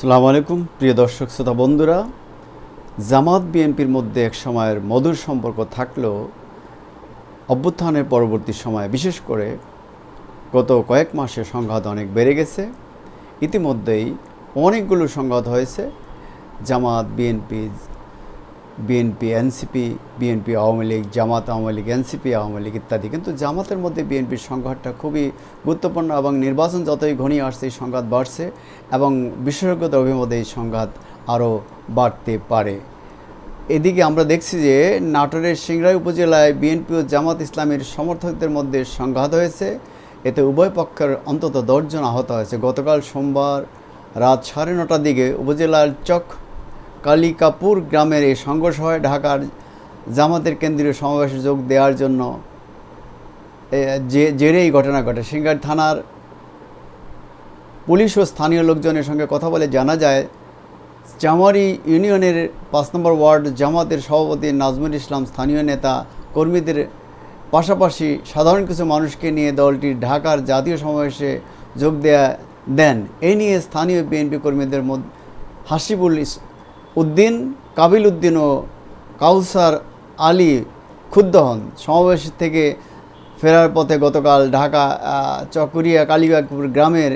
আসসালামু আলাইকুম, প্রিয় দর্শক শ্রোতা বন্ধুরা। জামাত বিএনপির মধ্যে এক সময়ের মধুর সম্পর্ক থাকলেও অভ্যুত্থানের পরবর্তী সময়ে বিশেষ করে গত কয়েক মাসে সংঘাত অনেক বেড়ে গেছে। ইতিমধ্যেই অনেকগুলো সংঘাত হয়েছে। Jamaat BNP BNP NCP BNP Awami League Jamaat Awami League NCP Awami League ইত্যাদি। কিন্তু জামাতের মধ্যে বিএনপির সংঘাতটা খুবই গুরুত্বপূর্ণ এবং নির্বাচন যতই ঘনিয়ে আসছে, এই সংঘাত বাড়ছে এবং বিশেষজ্ঞদের অভিমতে এই সংঘাত আরও বাড়তে পারে। এদিকে আমরা দেখছি যে নাটোরের সিংড়াই উপজেলায় বিএনপি ও জামাত ইসলামের সমর্থকদের মধ্যে সংঘাত হয়েছে। এতে উভয় পক্ষের অন্তত দশজন আহত হয়েছে। গতকাল সোমবার রাত সাড়ে নটার দিকে উপজেলার চক কালিকাপুর গ্রামের এই সংঘর্ষ হয়। ঢাকার জামাতের কেন্দ্রীয় সমাবেশে যোগ দেওয়ার জন্য এ, যে জেরে এই ঘটনা ঘটে। সিঙ্গার থানার পুলিশ ও স্থানীয় লোকজনের সঙ্গে কথা বলে জানা যায় জামারি ইউনিয়নের পাঁচ নম্বর ওয়ার্ড জামাতের সভাপতি নাজমুল ইসলাম স্থানীয় নেতা কর্মীদের পাশাপাশি সাধারণ কিছু মানুষকে নিয়ে দলটি ঢাকার জাতীয় সমাবেশে যোগ দেয়া দেন। এই নিয়ে স্থানীয় বিএনপি কর্মীদের মধ্যে হাসিবুল উদ্দিন, কাবিল উদ্দিন ও কাউসার আলী ক্ষুব্ধ হন। সমাবেশ থেকে ফেরার পথে গতকাল ঢাকা চকরিয়া, কালীবাগপুর গ্রামের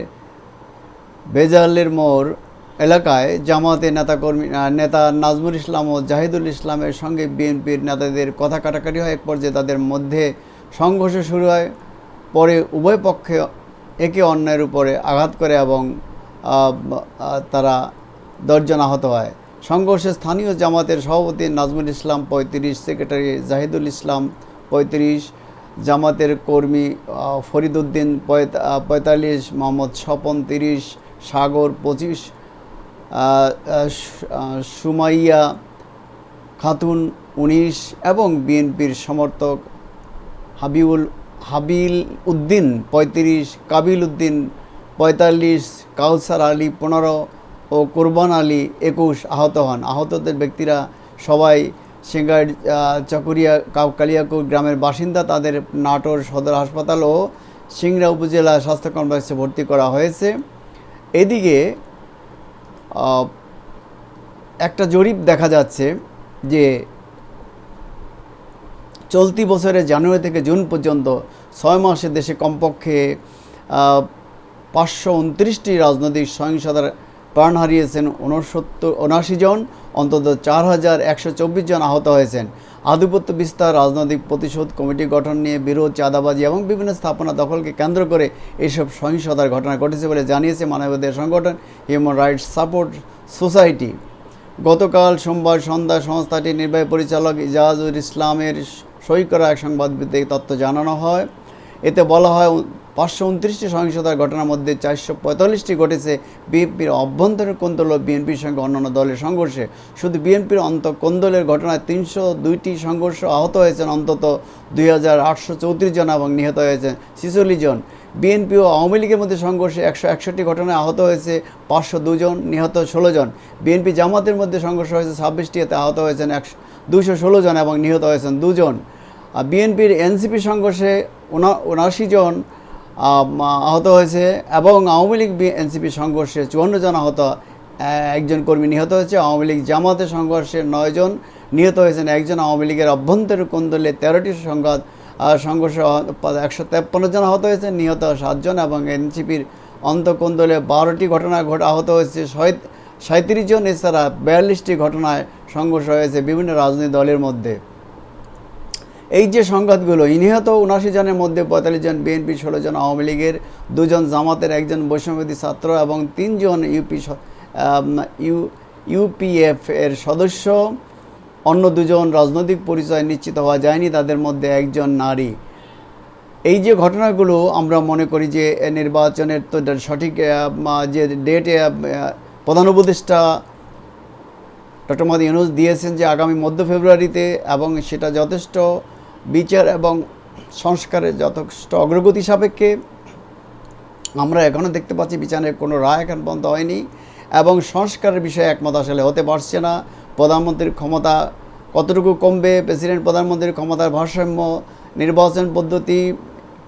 বেজালের মোড় এলাকায় জামাতে নেতাকর্মী নেতা নাজমুল ইসলাম ও জাহিদুল ইসলামের সঙ্গে বিএনপির নেতাদের কথা কাটাকাটি হয়। এক পর্যায়ে তাদের মধ্যে সংঘর্ষ শুরু হয়। পরে উভয় পক্ষে একে অন্যের উপরে আঘাত করে এবং তারা দশজন আহত হয়। সংঘর্ষে স্থানীয় জামাতের সভাপতি নাজমুল ইসলাম পঁয়ত্রিশ, সেক্রেটারি জাহিদুল ইসলাম পঁয়ত্রিশ, জামাতের কর্মী ফরিদুদ্দিন পঁয়তাল্লিশ, মোহাম্মদ স্বপন তিরিশ, সাগর পঁচিশ সুমাইয়া খাতুন উনিশ এবং বিএনপির সমর্থক হাবিউল হাবিল উদ্দিন পঁয়ত্রিশ, কাবিল উদ্দিন পঁয়তাল্লিশ, কাউসার আলী পনেরো ও কোরবান আলী একুশ আহত হন। আহতদের ব্যক্তিরা সবাই সিঙ্গার চকরিয়া কালিয়াকুর গ্রামের বাসিন্দা। তাদের নাটোর সদর হাসপাতাল ও সিংড়া উপজেলা স্বাস্থ্য কমপ্লেক্সে ভর্তি করা হয়েছে। এদিকে একটা জরিপ দেখা যাচ্ছে যে চলতি বছরের জানুয়ারি থেকে জুন পর্যন্ত ছয় মাসে দেশে কমপক্ষে পাঁচশো উনত্রিশটি রাজনৈতিক সহিংসতার প্রাণ হারিয়েছেন ঊনসত্তর উনআশি জন, অন্তত চার হাজার একশো চব্বিশ জন আহত হয়েছেন। আধিপত্য বিস্তার, রাজনৈতিক প্রতিশোধ কমিটি গঠন নিয়ে বিরোধ, চাঁদাবাজি এবং বিভিন্ন স্থাপনা দখলকে কেন্দ্র করে এইসব সহিংসতার ঘটনা ঘটেছে বলে জানিয়েছে মানবাধিকার সংগঠন হিউম্যান রাইটস সাপোর্ট সোসাইটি। গতকাল সোমবার সন্ধ্যায় সংস্থাটির নির্বাহী পরিচালক ইজাজুল ইসলামের সই করা এক সংবাদ তথ্য জানানো হয়। এতে বলা হয় পাঁচশো উনত্রিশটি সহিংসতার ঘটনার মধ্যে চারশো পঁয়তাল্লিশটি ঘটেছে বিএনপির অভ্যন্তরীণ কোন্দল ও বিএনপির সঙ্গে অন্যান্য দলের সংঘর্ষে। শুধু বিএনপির অন্ত কোন্দলের ঘটনায় তিনশো দুইটি সংঘর্ষ আহত হয়েছেন অন্তত দুই হাজার আটশো চৌত্রিশ জন এবং নিহত হয়েছেন ছিচল্লিশ জন। বিএনপি ও আওয়ামী লীগের মধ্যে সংঘর্ষে একশো একষট্টি ঘটনায় আহত হয়েছে পাঁচশো দুজন নিহত ষোলো জন। বিএনপি জামাতের মধ্যে সংঘর্ষ হয়েছে ছাব্বিশটি, এতে আহত হয়েছেন একশো দুশো ষোলো জন এবং নিহত হয়েছেন দুজন। আর বিএনপির এনসিপি সংঘর্ষে উনা উনআশি জন আহত হয়েছে এবং আওয়ামী লীগ এনসিপি সংঘর্ষে চুয়ান্ন জন আহত একজন কর্মী নিহত হয়েছে। আওয়ামী লীগ জামাতের সংঘর্ষে নয়জন নিহত হয়েছেন। একজন আওয়ামী লীগের অভ্যন্তরীণ কোন্দলে তেরোটি সংঘাত সংঘর্ষ একশো তেপ্পান্ন জন আহত হয়েছে নিহত সাতজন এবং এনসিপির অন্তকোন্দলে বারোটি ঘটনা ঘটে আহত হয়েছে। শয়- সাঁত্রিশ জন এছাড়া বিয়াল্লিশটি ঘটনায় সংঘর্ষ হয়েছে বিভিন্ন রাজনৈতিক দলের মধ্যে। এই যে সংঘাতগুলো নিহত উনআশি জনের মধ্যে পঁয়তাল্লিশ জন বিএনপি, ষোলো জন আওয়ামী লীগের, দুজন জামাতের, একজন বৈষম্যবাদী ছাত্র এবং তিনজন ইউপি ইউ, ইউপিএফ এর সদস্য। অন্য দুজন রাজনৈতিক পরিচয় নিশ্চিত হওয়া যায়নি, তাদের মধ্যে একজন নারী। এই যে ঘটনাগুলো আমরা মনে করি যে নির্বাচনের তো সঠিক যে ডেটে প্রধান উপদেষ্টা ডক্টর মোহাম্মদ ইউনুস দিয়েছেন যে আগামী মধ্য ফেব্রুয়ারিতে এবং সেটা যথেষ্ট বিচার এবং সংস্কারের যথেষ্ট অগ্রগতি সাপেক্ষে আমরা এখনও দেখতে পাচ্ছি বিচারের কোনো রায় এখন বন্ধ হয়নি এবং সংস্কারের বিষয়ে একমত আসলে হতে পারছে না। প্রধানমন্ত্রীর ক্ষমতা কতটুকু কমবে? প্রেসিডেন্ট, প্রধানমন্ত্রীর ক্ষমতার ভারসাম্য, নির্বাচন পদ্ধতি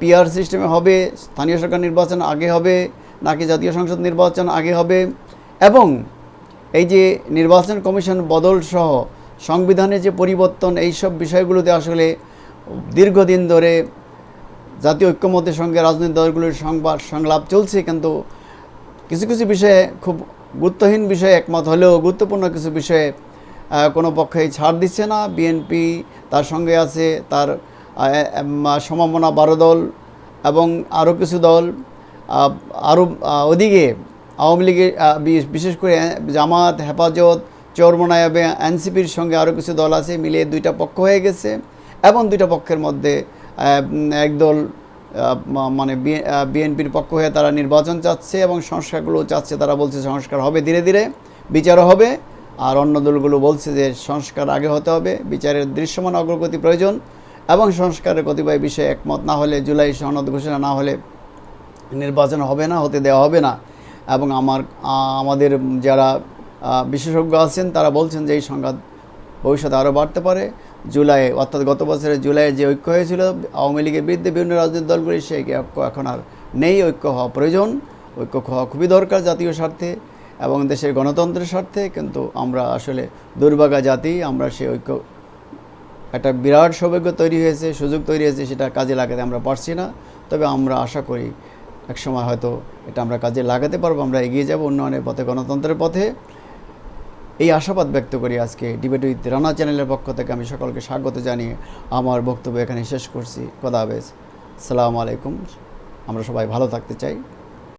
পিআর সিস্টেমে হবে, স্থানীয় সরকার নির্বাচন আগে হবে, নাকি জাতীয় সংসদ নির্বাচন আগে হবে? এবং এই যে নির্বাচন কমিশন বদল সহ সংবিধানে যে পরিবর্তন এই সব বিষয়গুলোতে আসলে দীর্ঘদিন ধরে জাতীয় ঐক্যমতের সঙ্গে রাজনৈতিক দলগুলির সংবাদ সংলাপ চলছে, কিন্তু কিছু কিছু বিষয়ে খুব গুরুত্বহীন বিষয়ে একমত হলেও গুরুত্বপূর্ণ কিছু বিষয়ে কোনো পক্ষেই ছাড় দিচ্ছে না। বিএনপি তার সঙ্গে আছে, তার সমমনা বারো দল এবং আরও কিছু দল। আরও ওদিকে আওয়ামী লীগের বিশেষ করে জামাত, হেফাজত চরমোনা এবং এনসিপির সঙ্গে আরও কিছু দল আছে, মিলিয়ে দুইটা পক্ষ হয়ে গেছে। এবং দুইটা পক্ষের মধ্যে একদল মানে বিএনপির পক্ষ হয়ে তারা নির্বাচন চাচ্ছে এবং সংস্কারগুলো চাচ্ছে, তারা বলছে সংস্কার হবে ধীরে ধীরে, বিচারও হবে। আর অন্য দলগুলো বলছে যে সংস্কার আগে হতে হবে, বিচারের দৃশ্যমান অগ্রগতি প্রয়োজন এবং সংস্কারের কতিপয় বিষয়ে একমত না হলে, জুলাই সনদ ঘোষণা না হলে নির্বাচন হবে না, হতে দেওয়া হবে না। এবং আমার, আমাদের যারা বিশেষজ্ঞ আছেন, তারা বলছেন যে এই সংঘাত ভবিষ্যতে আরও বাড়তে পারে। জুলাই, অর্থাৎ গত বছরের জুলাইয়ের যে ঐক্য হয়েছিল, আওয়ামী লীগের বিরুদ্ধে বিভিন্ন রাজনৈতিক দলগুলি, সেই ঐক্য এখন আর নেই। ঐক্য হওয়া প্রয়োজন, ঐক্য হওয়া খুবই দরকার জাতীয় স্বার্থে এবং দেশের গণতন্ত্রের স্বার্থে, কিন্তু আমরা আসলে দুর্ভাগা জাতি, আমরা সেই ঐক্য, একটা বিরাট সৌভাগ্য তৈরি হয়েছে, সুযোগ তৈরি হয়েছে, সেটা কাজে লাগাতে আমরা পারছি না। তবে আমরা আশা করি একসময় হয়তো এটা আমরা কাজে লাগাতে পারব, আমরা এগিয়ে যাব উন্নয়নের পথে, গণতন্ত্রের পথে। এই আশাবাদ ব্যক্ত করি আজকে ডিবেট উইথ রানা চ্যানেলের পক্ষ থেকে আমি সকলকে স্বাগত জানিয়ে আমার বক্তব্য এখানে শেষ করছি। খোদা হাফেজ। সালাম আলাইকুম। আমরা সবাই ভালো থাকতে চাই।